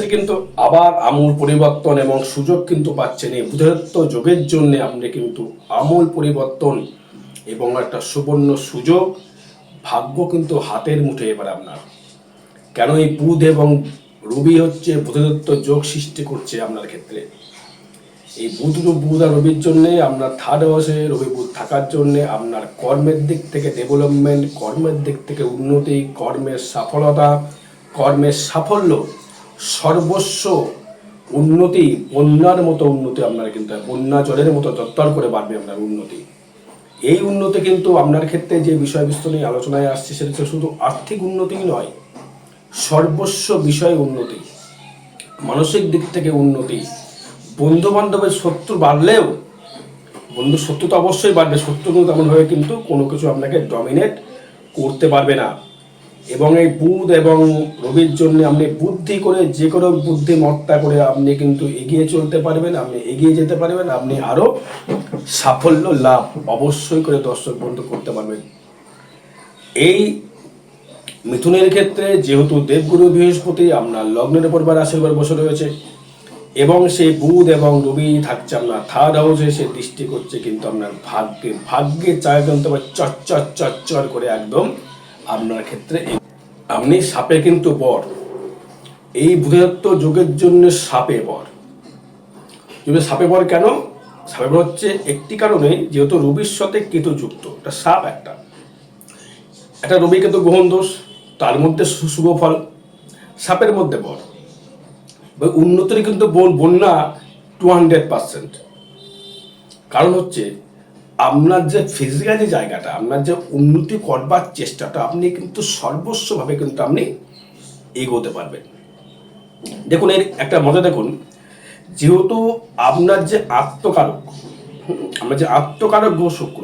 ক্ষেত্রে কিন্তু আবার আমূল পরিবর্তন এবং সুযোগ কিন্তু পাচ্ছেন এই বুধত্ব যোগের জন্য আপনি কিন্তু আমূল পরিবর্তন এবং একটা সুবর্ণ সুযোগ, ভাগ্য কিন্তু হাতের মুঠে এবার আপনার। কেন এই বুধ এবং রবি হচ্ছে বুধদত্ত যোগ সৃষ্টি করছে আপনার ক্ষেত্রে? এই বুধ বুধ আর রবির জন্য, আপনার থার্ড হাউসে রবি বুধ থাকার জন্য আপনার কর্মের দিক থেকে ডেভেলপমেন্ট কর্মের দিক থেকে উন্নতি, কর্মের সফলতা, কর্মের সাফল্য সর্বস্ব উন্নতি, বন্যার মতো উন্নতি আপনার কিন্তু বন্যা জলের মতো তত্তর করে বাড়বে আপনার উন্নতি। এই উন্নতি কিন্তু আপনার ক্ষেত্রে যে বিষয়বস্তু নিয়ে আলোচনায় আসছে, সেটা শুধু আর্থিক উন্নতিই নয়, সর্বস্ব বিষয়ে উন্নতি, মানসিক দিক থেকে উন্নতি বন্ধু বান্ধবের শত্রু বাড়লেও, বন্ধু শত্রু তো অবশ্যই বাড়বে, শত্রু তেমনভাবে কিন্তু কোনো কিছু আপনাকে ডমিনেট করতে পারবে না। এবং এই বুধ এবং রবির জন্য আপনি বুদ্ধি করে যে কোনো বুদ্ধিমত্তা করে আপনি কিন্তু এগিয়ে চলতে পারবেন, আপনি এগিয়ে যেতে পারবেন, আপনি আরও সাফল্য লাভ অবশ্যই করে দর্শক বন্ধু করতে পারবেন। এই মিথুনের ক্ষেত্রে যেহেতু দেবগুরু বৃহস্পতি, আপনার লগ্নের উপর বা রাশির উপর বসে রয়েছে, এবং সেই বুধ এবং রবি থাকছে আপনার থার্ড হাউসে সে দৃষ্টি করছে কিন্তু আপনার ভাগ্যে ভাগ্যে চায় কিন্তু চচ্চর চচ্চর করে একদম আপনার ক্ষেত্রে আপনি সাপে কিন্তু বর। এই বুধত্ব যুগের জন্য সাপে বর। যদি সাপে বর কেন? সাপে বর হচ্ছে একটি কারণে যেহেতু রবির সাথে কেতু যুক্ত এটা সাপ একটা। একটা রবি কেতু গ্রহণ দোষ, তার মধ্যে শুভ ফল, সাপের মধ্যে বর। উন্নতির কিন্তু বন- বন্যা টু হান্ড্রেড পার্সেন্ট কারণ হচ্ছে আপনার যে ফিজিক্যাল জায়গাটা, আপনার যে উন্নতি করবার চেষ্টাটা, আপনি কিন্তু সর্বস্বভাবে কিন্তু আপনি এগোতে পারবেন। দেখুন, এর একটা মজা দেখুন, যেহেতু আপনার যে আত্মকারক, আমরা যে আত্মকারক গ্রহ শুক্র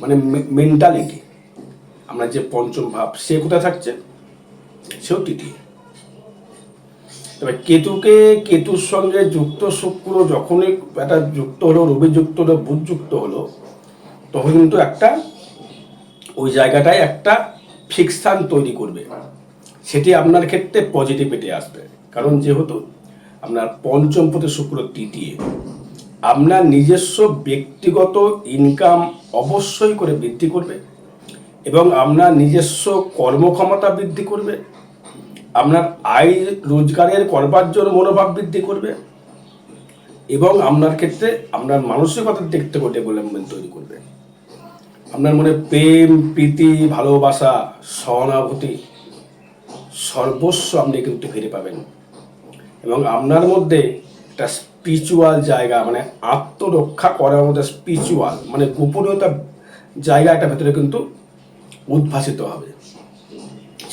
মানে মেন্টালিটি আমরা যে পঞ্চম ভাব, সে কোথায় থাকছে? সেও তৃতীয় তবে কেতুকে, কেতুর সঙ্গে যুক্ত শুক্র যখনই একটা যুক্ত হলো, রবি যুক্ত হলো, বুধ যুক্ত হলো, তখন কিন্তু একটা ওই জায়গাটায় একটা ফিক্সান তৈরি করবে। সেটি আপনার ক্ষেত্রে পজিটিভিটি আসবে। কারণ যেহেতু আপনার পঞ্চম পথে শুক্র তৃতীয়, আপনার নিজস্ব ব্যক্তিগত ইনকাম অবশ্যই করে বৃদ্ধি করবে এবং আপনার নিজস্ব কর্মক্ষমতা বৃদ্ধি করবে। আপনার আয় রোজগারের করবার জন্য মনোভাব বৃদ্ধি করবে এবং আপনার ক্ষেত্রে আপনার মানসিকতার দিক থেকে ডেভেলপমেন্ট তৈরি করবে। আপনার মনে প্রেম, প্রীতি, ভালোবাসা, সহানুভূতি সর্বস্ব আপনি কিন্তু ফিরে পাবেন। এবং আপনার মধ্যে একটা স্পিরিচুয়াল জায়গা মানে আত্মরক্ষা করার মধ্যে স্পিরিচুয়াল মানে গোপনীয়তা জায়গা একটা ভেতরে কিন্তু উদ্ভাসিত হবে।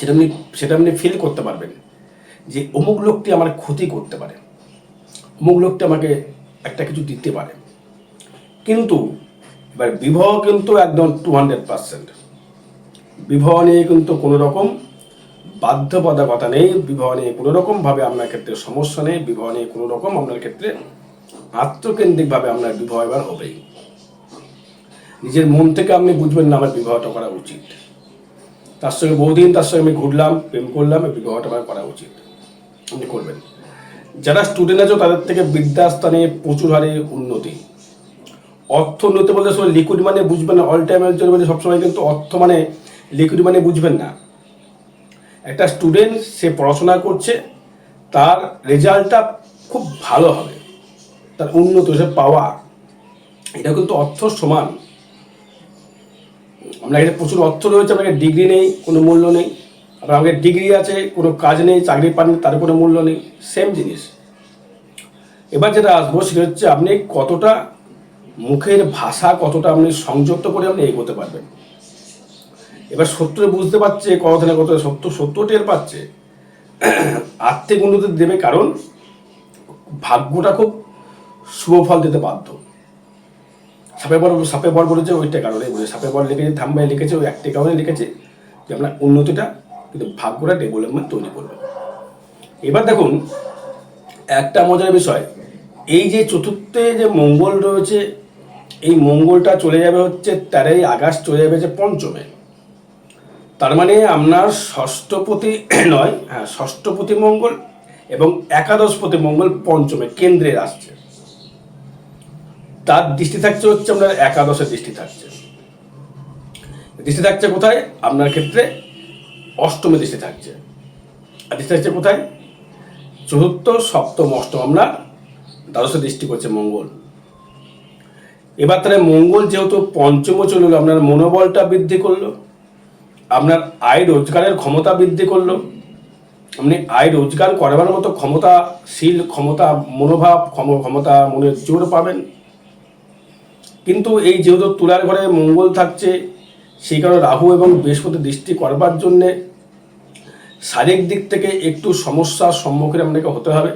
সেটা আপনি সেটা আপনি ফিল করতে পারবেন যে অমুক লোকটি আমার ক্ষতি করতে পারে, অমুক লোকটি আমাকে একটা কিছু দিতে পারে। কিন্তু এবার বিবাহ কিন্তু একদম টু হান্ড্রেড পার্সেন্ট বিবাহ নিয়ে কিন্তু কোনো রকম বাধ্যবাধকতা নেই, বিবাহ নিয়ে কোনো রকমভাবে আপনার ক্ষেত্রে সমস্যা নেই, বিবাহ নিয়ে কোনো রকম আপনার ক্ষেত্রে আত্মকেন্দ্রিকভাবে আপনার বিবাহ এবার হবেই। নিজের মন থেকে আপনি বুঝবেন না আমার বিবাহটা করা উচিত। তার সঙ্গে বহুদিন তার সঙ্গে আমি ঘুরলাম, প্রেম করলাম এই বিবাহটা আমার করা উচিত। আপনি করবেন। যারা স্টুডেন্ট আছো, তাদের থেকে বিদ্যাস্থানে প্রচুর হারে উন্নতি। অর্থ উন্নতি বলতে সবাই লিকুইড মানে বুঝবেন না অল টাইমের জন্য মানে সবসময় কিন্তু অর্থ মানে লিকুইড মানে বুঝবেন না। একটা স্টুডেন্ট সে পড়াশোনা করছে, তার রেজাল্টটা খুব ভালো হবে। তার উন্নত, সে পাওয়া। এটা কিন্তু অর্থ সমান। আমরা এখানে প্রচুর অর্থ রয়েছে আমাকে ডিগ্রি নেই, কোনো মূল্য নেই। আবার আমাকে ডিগ্রি আছে, কোনো কাজ নেই, চাকরি পাননি তার কোনো মূল্য নেই সেম জিনিস। এবার যেটা আসব সেটা হচ্ছে আপনি কতটা মুখের ভাষা, কতটা আপনি সংযুক্ত করে আপনি এগোতে পারবেন। এবার সত্য বুঝতে পারছে কথা না কথা সত্য সত্য টের পাচ্ছে। আর্থিক উন্নতি দেবে কারণ ভাগ্যটা খুব শুভ ফল দিতে বাধ্য। সাপে বর সাপে বর বলেছে ওইটা কারণে বলে সাপে বর লিখেছে, থাম্বায় লিখেছে, ওই একটি কারণে লিখেছে যে আপনার উন্নতিটা কিন্তু ভাগ্যটা ডেভেলপমেন্ট তৈরি করবে। এবার দেখুন, একটা মজার বিষয়, এই যে চতুর্থে যে মঙ্গল রয়েছে, এই মঙ্গলটা চলে যাবে হচ্ছে তেরোই আগস্ট, চলে যাবে যে পঞ্চমে। তার মানে আপনার ষষ্ঠপতি নয় হ্যাঁ ষষ্ঠপতি মঙ্গল এবং একাদশপতি মঙ্গল পঞ্চমে কেন্দ্রে আসছে। তার দৃষ্টি থাকছে হচ্ছে আপনার একাদশের দৃষ্টি থাকছে। দৃষ্টি থাকছে কোথায়? আপনার ক্ষেত্রে অষ্টমে দৃষ্টি থাকছে। আর দৃষ্টি থাকছে কোথায়? চতুর্থ, সপ্তম, অষ্টম। আমরা দ্বাদশে দৃষ্টি করছে মঙ্গল। এবার তাহলে মঙ্গল যেহেতু পঞ্চম চলে আপনার মনোবলটা বৃদ্ধি করল, আপনার আয় রোজগারের ক্ষমতা বৃদ্ধি করল, আপনি আয় রোজগার করবার মতো ক্ষমতাশীল, ক্ষমতা মনোভাব, ক্ষম- ক্ষমতা মনের জোর পাবেন। কিন্তু এই যেহেতু তুলার ঘরে মঙ্গল থাকছে, সেই কারণে রাহু এবং বৃহস্পতি দৃষ্টি করবার জন্যে শারীরিক দিক থেকে একটু সমস্যার সম্মুখীন আপনাকে হতে হবে।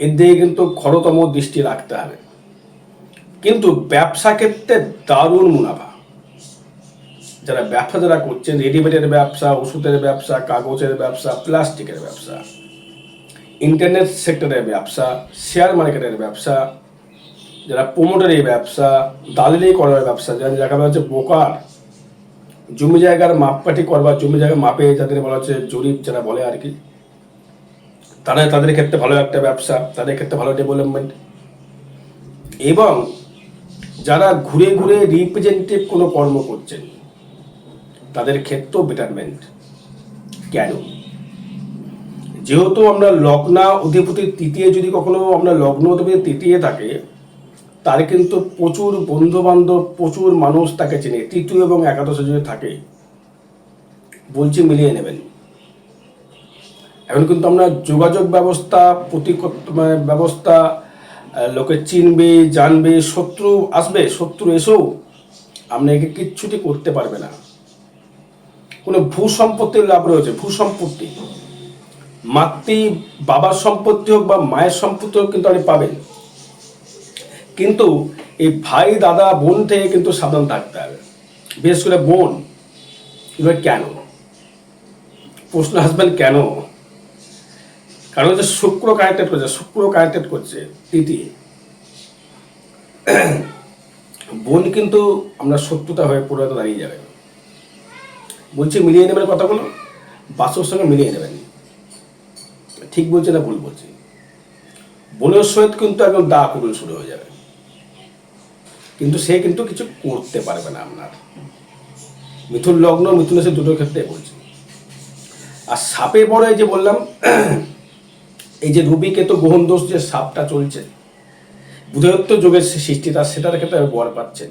এর দিকে কিন্তু খরতম দৃষ্টি রাখতে হবে। কিন্তু ব্যবসা ক্ষেত্রে দারুণ মুনাফা। যারা ব্যবসা যারা করছেন, রেডিমেডের ব্যবসা, ওষুধের ব্যবসা, কাগজের ব্যবসা, প্লাস্টিকের ব্যবসা, ইন্টারনেট সেক্টরের ব্যবসা, শেয়ার মার্কেটের ব্যবসা যারা প্রমোটারি ব্যবসা, দালালি করার ব্যবসা, যারা দেখা হচ্ছে বোকার, জমি জায়গার মাপকাঠি করবার, জমি জায়গা মাপে যাদের বলা হচ্ছে জরিপ যারা বলে আর কি, তারা তাদের ক্ষেত্রে ভালো একটা ব্যবসা, তাদের ক্ষেত্রে ভালো ডেভেলপমেন্ট এবং যারা ঘুরে ঘুরে রিপ্রেজেন্টেটিভ কোনো কর্ম করছেন, তাদের ক্ষেত্রেও বেটারমেন্ট কেন? যেহেতু আমরা লগ্না অধিপতির তৃতীয় যদি কখনো আমরা লগ্ন অধিপতির তৃতীয় থাকে তার কিন্তু প্রচুর বন্ধু বান্ধব প্রচুর মানুষ তাকে চেনে। তৃতীয় এবং একাদশ যদি থাকে। বলছি মিলিয়ে নেবেন। এখন কিন্তু আমরা যোগাযোগ ব্যবস্থা প্রতি মানে ব্যবস্থা লোকে চিনবে, জানবে, শত্রু আসবে, শত্রু এসেও আপনাকে কিচ্ছুটি করতে পারবে না। কোনো ভূ সম্পত্তির লাভ রয়েছে ভূ সম্পত্তি মাতৃ বাবার সম্পত্তি হোক বা মায়ের সম্পত্তি হোক কিন্তু আপনি পাবেন। কিন্তু এই ভাই, দাদা, বোন থেকে কিন্তু সাবধান থাকতে হবে। বিশেষ করে বোন, এবার কেন? প্রশ্ন আসবেন কেন? কারণ হচ্ছে শুক্র কানেক্টেড করছে, শুক্র কানেক্টেড করছে তৃতীয় বোন কিন্তু আমরা শত্রুতা হয়ে পুরো দাঁড়িয়ে যাবে। বলছি মিলিয়ে নেবেন কথাগুলো? বাসুর সঙ্গে মিলিয়ে নেবেন। ঠিক বলছে না ভুল বলছি? বোনের সহিত কিন্তু একদম দা কুকুল শুরু হয়ে যাবে। কিন্তু সে কিন্তু কিছু করতে পারবে না আপনার। মিথুন লগ্ন, মিথুন সে দুটোর ক্ষেত্রে বলছি। আর সাপে এই যে বললাম, এই যে রুবিকে তো গ্রহণ দোষ যে সাপটা চলছে, বুধদত্ত যোগের সে সৃষ্টিটা সেটার ক্ষেত্রে বর পাচ্ছেন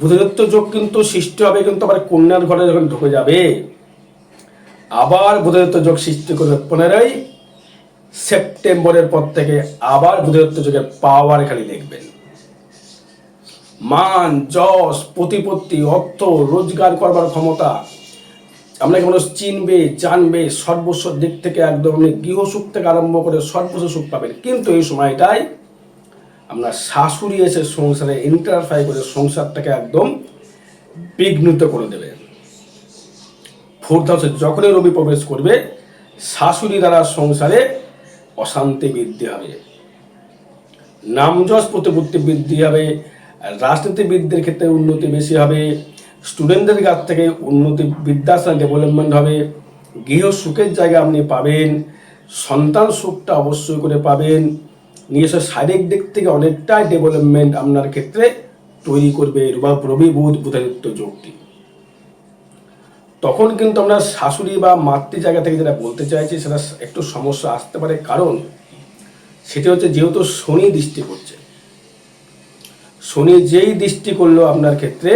বুধদত্ত যোগ কিন্তু সৃষ্টি হবে, কিন্তু আবার কন্যার ঘরে যখন ঢুকে যাবে, আবার বুধদত্ত যোগ সৃষ্টি করবে পনেরোই সেপ্টেম্বরের পর থেকে আবার বুধদত্ত যোগের পাওয়ার খালি দেখবেন মান, যশ, প্রতিপত্তি, অর্থ, রোজগার করবার ক্ষমতা। আপনাকে মানুষ চিনবে, জানবে, সর্বস্ব দিক থেকে একদম আপনি গৃহসুখ থেকে আরম্ভ করে সর্বস্ব সুখ পাবেন। কিন্তু এই সময়টায় আপনার শাশুড়ি এসে সংসারে ইন্টারফাই করে সংসারটাকে একদম বিঘ্নিত করে দেবে। ফোর্থ হাউসে যখনই রবি প্রবেশ করবে, শাশুড়ি দ্বারা সংসারে অশান্তি বৃদ্ধি হবে। নামযশ প্রতিপত্তি বৃদ্ধি হবে, রাজনীতিবিদদের ক্ষেত্রে উন্নতি বেশি হবে স্টুডেন্টদের কাছ থেকে উন্নতি বিদ্যাসা ডেভেলপমেন্ট হবে, গৃহ সুখের জায়গা আপনি পাবেন, সন্তান সুখটা অবশ্যই করে পাবেন, নিজস্ব শারীরিক দিক থেকে অনেকটাই ডেভেলপমেন্ট আপনার ক্ষেত্রে তৈরি করবে রবি বুধ বুধাদিত্য যোগটি তখন কিন্তু আমরা শাশুড়ি বা মাতৃ জায়গা থেকে যেটা বলতে চাইছি, সেটা একটু সমস্যা আসতে পারে। কারণ সেটি হচ্ছে যেহেতু শনি দৃষ্টি করছে, শনি যেই দৃষ্টি করল আপনার ক্ষেত্রে,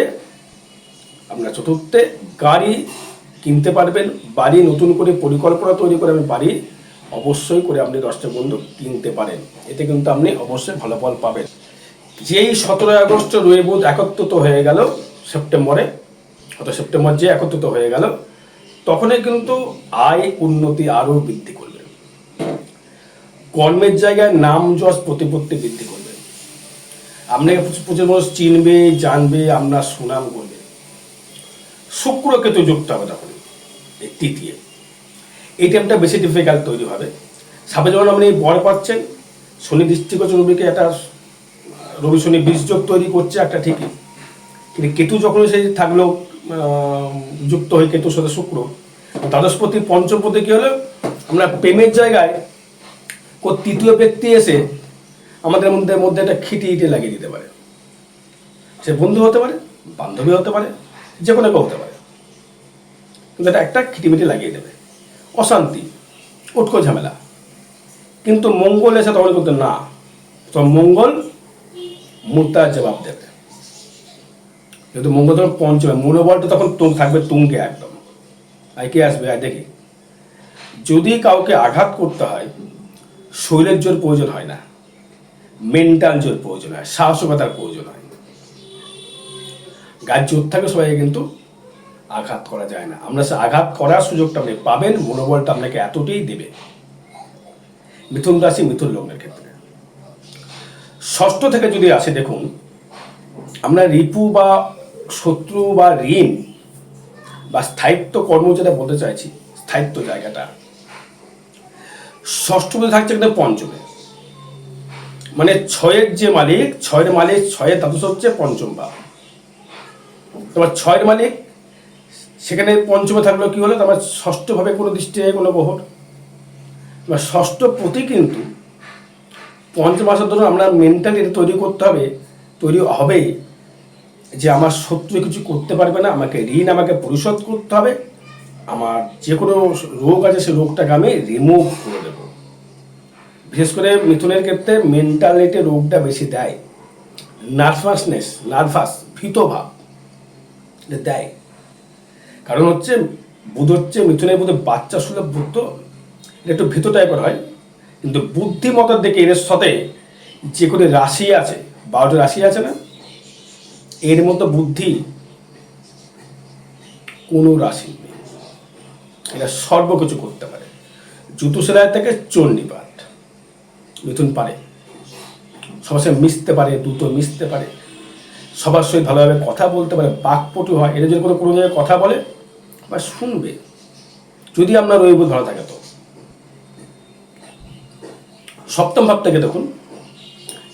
আপনার চতুর্থে গাড়ি কিনতে পারবেন, বাড়ি নতুন করে পরিকল্পনা তৈরি করে আপনি বাড়ি অবশ্যই করে আপনি দশটা বন্ধু কিনতে পারেন। এতে কিন্তু আপনি অবশ্যই ভালো ফল পাবেন। যেই সতেরোই আগস্ট রবিবোধ একত্রিত হয়ে গেল সেপ্টেম্বরে অত সেপ্টেম্বর যে একত্রিত হয়ে গেল তখনই কিন্তু আয় উন্নতি আরও বৃদ্ধি করবে। কর্মের জায়গায় নাম যশ প্রতিপত্তি বৃদ্ধি করবে। আপনাকে প্রচুর মানুষ চিনবে জানবে আপনার সুনাম করবে। শুক্র কেতু যুক্ত হবে তখন এই তৃতীয়। এই টাইমটা বেশি ডিফিকাল্ট তৈরি হবে। সাপে যখন আপনি বর পাচ্ছেন শনি দৃষ্টিগোচর রবিকে একটা রবি শনি বীজ যোগ তৈরি করছে একটা ঠিকই। কিন্তু কেতু যখন সে থাকল আহ, যুক্ত হয়ে কেতুর সাথে শুক্র দ্বাদশপতি পঞ্চমপতি কি হলো? আমরা প্রেমের জায়গায় কোন তৃতীয় ব্যক্তি এসে আমাদের মধ্যে মধ্যে একটা খিটি ইটে লাগিয়ে দিতে পারে। সে বন্ধু হতে পারে, বান্ধবী হতে পারে, যে কোনো কেউ হতে পারে। কিন্তু এটা একটা খিটিমিটি লাগিয়ে দেবে। অশান্তি উৎকো ঝামেলা। কিন্তু মঙ্গল এসে তখন কিন্তু না। তো মঙ্গল মুদ্রার জবাব দেবে। কিন্তু মঙ্গল তখন পঞ্চমে, মনোবলটা তখন থাকবে তুঙ্গে একদম। আর কে আসবে? আর দেখি। যদি কাউকে আঘাত করতে হয়, শরীরের জোর প্রয়োজন হয় না। মেন্টাল জোর প্রয়োজন হয়, সাহসিকতার প্রয়োজন হয়। গাছ জোর থাকে সবাই কিন্তু আঘাত করা যায় না। আমরা সে আঘাত করার সুযোগটা আপনি পাবেন, মনোবলটা আপনাকে এতটাই দেবে। মিথুন রাশি, মিথুন লগ্নের ক্ষেত্রে। ষষ্ঠ থেকে যদি আসে, দেখুন, আমরা রিপু বা শত্রু বা ঋণ বা স্থায়িত্ব কর্ম যেটা বলতে চাইছি, স্থায়িত্ব জায়গাটা। ষষ্ঠমে থাকছে কিন্তু পঞ্চমে। মানে ছয়ের যে মালিক, ছয়ের মালিক ছয়ের দ্বাদশ হচ্ছে পঞ্চম ভাব তোমার ছয়ের মালিক, সেখানে পঞ্চমে থাকল কি হলো? তোমার ষষ্ঠভাবে কোনো দৃষ্টি কোনো বহর এবার ষষ্ঠ প্রতি কিন্তু পঞ্চম মাসের ধরুন আমরা মেন্টালি তৈরি করতে হবে, তৈরি হবে যে আমার শত্রু কিছু করতে পারবে না, আমাকে ঋণ আমাকে পরিশোধ করতে হবে, আমার যে কোনো রোগ আছে সেই রোগটাকে আমি রিমুভ করে দেবো। বিশেষ করে মিথুনের ক্ষেত্রে মেন্টালিটি রোগটা বেশি দেয়। নার্ভাসনেস নার্ভাস ভীত ভাব দেয়। কারণ হচ্ছে বুধ হচ্ছে মিথুনের মধ্যে বাচ্চা সুলভ বুধ তো এটা একটু ভীত টাইপের হয়। কিন্তু বুদ্ধিমতার দিকে এর সাথে যে কোনো রাশি আছে, বারোটা রাশি আছে না? এর মতো বুদ্ধি কোনো রাশি নেই। এটা সর্বকিছু করতে পারে। জুতো সেলাই থেকে চণ্ডীপাঠ মিথুন পারে। সবার সঙ্গে মিশতে পারে দ্রুত মিশতে পারে। সবার সঙ্গে ভালোভাবে কথা বলতে পারে, বাকপটু হয়। এটা যদি কোনো কোনো জায়গায় কথা বলে, বা শুনবে। যদি আপনার রবিব ভালো থাকে তো। সপ্তম ভাব থেকে দেখুন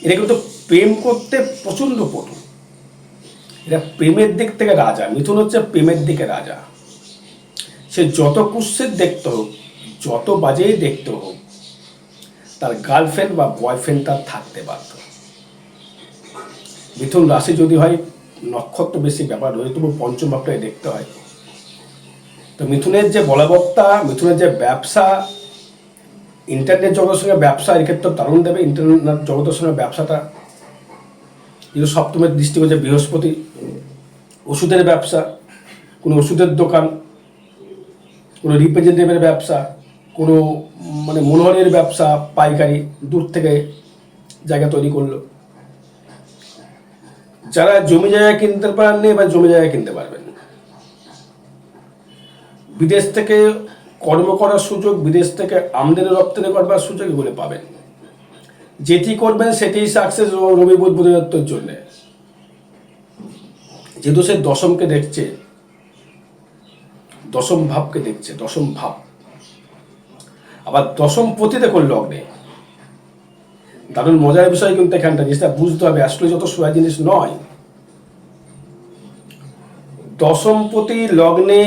এটা কিন্তু প্রেম করতে প্রচণ্ড পটু। এটা প্রেমের দিক থেকে রাজা, মিথুন হচ্ছে প্রেমের দিকে রাজা। সে যত কুৎসিত দেখতে হোক, যত বাজেই দেখতে হোক, তার গার্লফ্রেন্ড বা বয়ফ্রেন্ড তার থাকতে বাধ্য। মিথুন রাশি যদি হয়, নক্ষত্র বেশি ব্যাপার রয়েছে তবু পঞ্চম ভাবটাই দেখতে হয়। তো মিথুনের যে বলবত্তা, মিথুনের যে ব্যবসা ইন্টারনেট জগতের সঙ্গে ব্যবসা এক্ষেত্রে দারুণ দেবে ইন্টারনেট জগতের সঙ্গে ব্যবসাটা। যেহেতু সপ্তমের দৃষ্টি হচ্ছে বৃহস্পতি ওষুধের ব্যবসা, কোনো ওষুধের দোকান, কোনো রিপ্রেজেন্টেটিভের ব্যবসা, কোনো মানে মনোহরের ব্যবসা, পাইকারি দূর থেকে জায়গা তৈরি করল। যারা জমি জায়গা কিনতে পারেননি বা জমি জায়গা কিনতে পারবেন বিদেশ থেকে কর্ম করার সুযোগ, বিদেশ থেকে আমদানি রপ্তানি করবার সুযোগ এগুলো পাবেন। যেটি করবেন সেটি সাকসেস রবি বুধ বুধত্বর জন্য। যেহেতু সে দশমকে দেখছে, দশম ভাবকে দেখছে, দশম ভাব। আবার দশম পতি দেখুন লগ্নে দারুণ মজার বিষয় কিন্তু এখানটা, জিনিসটা বুঝতে হবে। আসলে যত সোয়া জিনিস নয় দশমপতি লগ্নে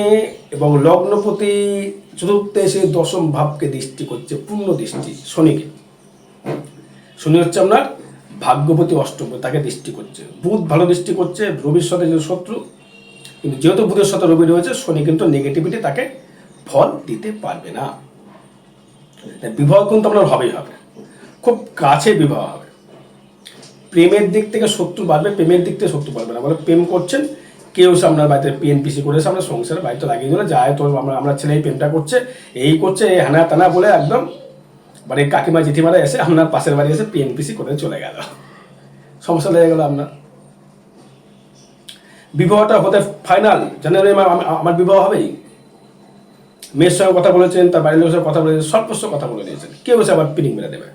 এবং লগ্নপতি চতুর্থে এসে দশম ভাবকে দৃষ্টি করছে, পূর্ণ দৃষ্টি, শনিকে। শনি হচ্ছে আপনার ভাগ্যপতি অষ্টম, তাকে দৃষ্টি করছে। বুধ ভালো দৃষ্টি করছে, রবির সাথে যে শত্রু, কিন্তু যেহেতু বুধের সাথে রবি রয়েছে, শনি কিন্তু নেগেটিভিটি তাকে ফল দিতে পারবে না। বিবাহ কিন্তু আপনার হবেই হবে। খুব কাছে বিবাহ হবে। প্রেমের দিক থেকে শত্রু বাড়বে, প্রেমের দিক থেকে শত্রু বাড়বে না। বলে প্রেম করছেন, কেউ এসে আপনার বাড়িতে পিএনপিসি করে এসে আপনার সংসারে বাড়িতে লাগিয়ে দিল যায় তোর আমরা আমরা ছেলে এই প্রেমটা করছে, এই করছে, এই হানা টানা বলে একদম মানে কাকিমা, জেঠিমারা এসে আপনার পাশের বাড়ি এসে পিএনপিসি করে চলে গেল। সমস্যা লেগে গেল আপনার। বিবাহটা হতে ফাইনাল জানেন আমার আমার বিবাহ হবেই। মেয়ের সঙ্গে কথা বলেছেন, তার বাড়ির লোকের কথা বলেছেন সর্বস্ব কথা বলে দিয়েছেন কেউ এসে আবার পিনিং মেরে দেবে?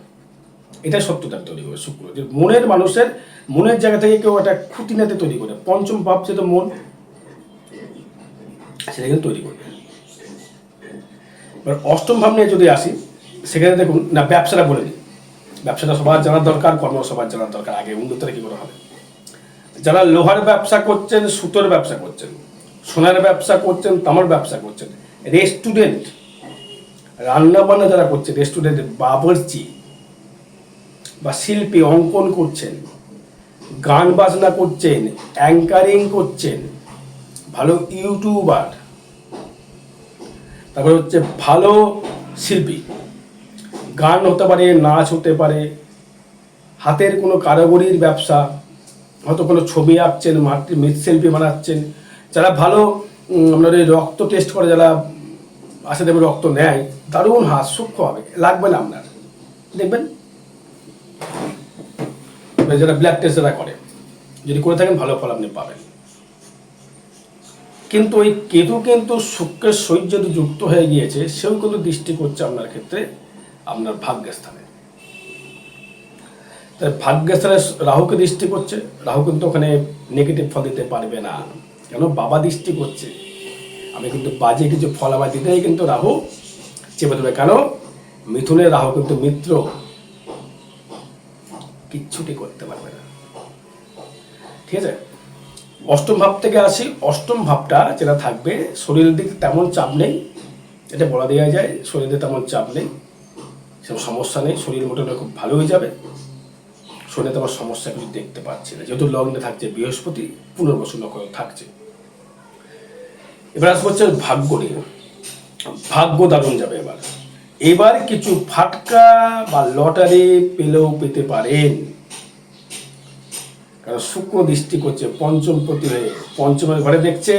এটাই সত্যতা তৈরি করে, শুক্র। যে মনের মানুষের, মনের জায়গা থেকে কেউ একটা খুঁটিনাতে তৈরি করে, পঞ্চম ভাব সেটা মন, সেটা কিন্তু তৈরি করবে এবার অষ্টম ভাব নিয়ে যদি আসি সেখানে দেখুন, না, ব্যবসাটা বলে দিই। ব্যবসাটা সবার জানার দরকার কর্ম সবার জানার দরকার। আগে উন্নতটা কী করে হবে? যারা লোহার ব্যবসা করছেন, সুতোর ব্যবসা করছেন, সোনার ব্যবসা করছেন, তামার ব্যবসা করছেন, রেস্টুরেন্ট রান্না বান্না যারা করছে, রেস্টুরেন্ট, বাবরচি বা শিল্পী অঙ্কন করছেন, গান বাজনা করছেন অ্যাঙ্কারিং করছেন, ভালো ইউটিউবার, তারপরে হচ্ছে ভালো শিল্পী। গান হতে পারে, নাচ হতে পারে, হাতের কোনো কারিগরির ব্যবসা, হয়তো কোনো ছবি আঁকছেন মাটি মৃৎশিল্পী বানাচ্ছেন, যারা ভালো আপনার এই রক্ত টেস্ট করে, যারা আসে দেবে রক্ত নেয়, দারুণ হাত সূক্ষ্ম হবে, লাগবে না আপনার, দেখবেন? এবার যারা ব্লাড টেস্ট যারা করে, যদি করে থাকেন, ভালো ফল আপনি পাবেন। কিন্তু ওই কেতু কিন্তু শুক্রের যদি যুক্ত হয়ে গিয়েছে, সেও কিন্তু দৃষ্টি করছে আপনার ক্ষেত্রে আপনার ভাগ্যস্থানে। তাই ভাগ্যস্থানে রাহুকে দৃষ্টি করছে, রাহু কিন্তু ওখানে নেগেটিভ ফল দিতে পারবে না। কেন? বাবা দৃষ্টি করছে। আমি কিন্তু বাজে কিছু ফল আমার দিতেই কিন্তু রাহু চেপে দেবে কেন? মিথুনের রাহু কিন্তু মিত্র। কিচ্ছুটি করতে পারবে না। ঠিক আছে? অষ্টম ভাব থেকে আসি। অষ্টম ভাবটা যেটা থাকবে, শরীরের দিকে তেমন চাপ নেই। এটা বলা দেওয়া যায়, শরীরে তেমন চাপ নেই। সেরকম সমস্যা নেই, শরীর মোটামুটি খুব ভালো হয়ে যাবে। শরীরে তেমন সমস্যা কিছু দেখতে পাচ্ছি না। যেহেতু লগ্নে থাকছে, বৃহস্পতি পুনর্বসু নক্ষত্র থাকছে। এবার আসব হচ্ছে ভাগ্য নিয়ে। ভাগ্য দারুণ যাবে এবার। এবার কিছু ফাটকা বা লটারি পেলেও পেতে পারেন। কারণ শুক্র দৃষ্টি করছে, পঞ্চম প্রতি হয়ে, পঞ্চমের ঘরে দেখছে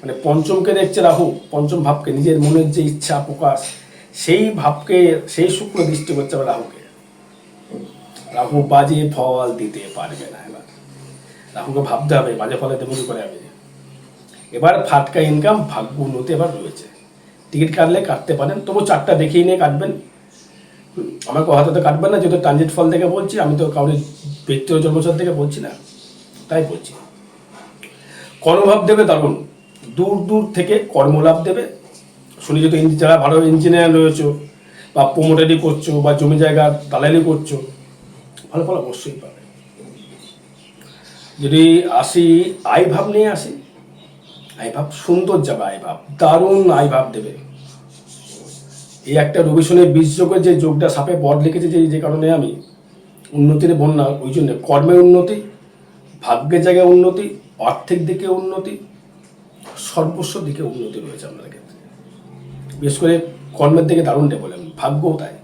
মানে পঞ্চমকে দেখছে রাহু, পঞ্চম ভাবকে নিজের মনের যে ইচ্ছা, প্রকাশ সেই ভাবকে, সেই শুক্র দৃষ্টি করছে রাহুকে। রাহু বাজে ফল দিতে পারবে না এবার। রাহুকে ভাবতে হবে, বাজে ফলে দেবো করে আমি। এবার ফাটকা ইনকাম ভাগ্য উন্নতি এবার রয়েছে। টিকিট কাটলে কাটতে পারেন। তবু চারটা দেখিয়ে নিয়ে কাটবেন। আমার কথা তো কাটবেন না, যেহেতু ট্রানজিট ফল থেকে বলছি, আমি তো কাউরি ব্যক্তিগত জন্মসাল থেকে বলছি না, তাই বলছি। কর্মভাব দেবে দারুণ। দূর দূর থেকে কর্মলাভ দেবে। শুনি যদি ইঞ্জি- যারা ভালো ইঞ্জিনিয়ার রয়েছো, বা প্রোমোটারি করছ, বা জমি জায়গার দালালি করছ, ভালো ফল অবশ্যই পাবে। যদি আসি আয় ভাব নিয়ে আসি আয় ভাব সুন্দর যাবে আয় ভাব দারুণ আয় ভাব দেবে। এই একটা রবি শনি বীজ যে যোগটা সাপে বট লিখেছে যে যে কারণে আমি উন্নতির বন্যা, ওই জন্য কর্মের উন্নতি, ভাগ্যের জায়গায় উন্নতি, আর্থিক দিকে উন্নতি, সর্বস্ব দিকে উন্নতি রয়েছে আপনাদের ক্ষেত্রে। বিশেষ করে কর্মের দিকে দারুণ বলেন ভাগ্যও তাই।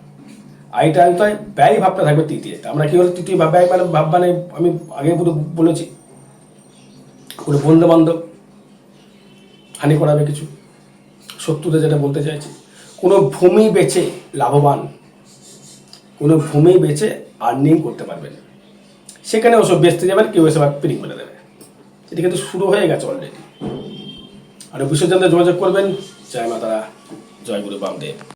আয়টা আয় তাই ব্যয় ভাবটা থাকবে তৃতীয়। আমরা কি হলো তৃতীয় ব্যয় মানে ভাব মানে আমি আগে পুরো বলেছি। কোনো বন্ধু বান্ধব হানি করাবে কিছু। শত্রুতে যেটা বলতে চাইছি, কোনো ভূমি বেচে লাভবান, কোনো ভূমি বেচে আর্নিং করতে পারবেন সেখানে ওসব বেচতে যাবেন কেউ এসে আবার পিরিক মেরে দেবে। এটা কিন্তু শুরু হয়ে গেছে অলরেডি আর বিশ্বজানতে যোগাযোগ করবেন। জয় মাতারা। জয় গুরু বামদেব।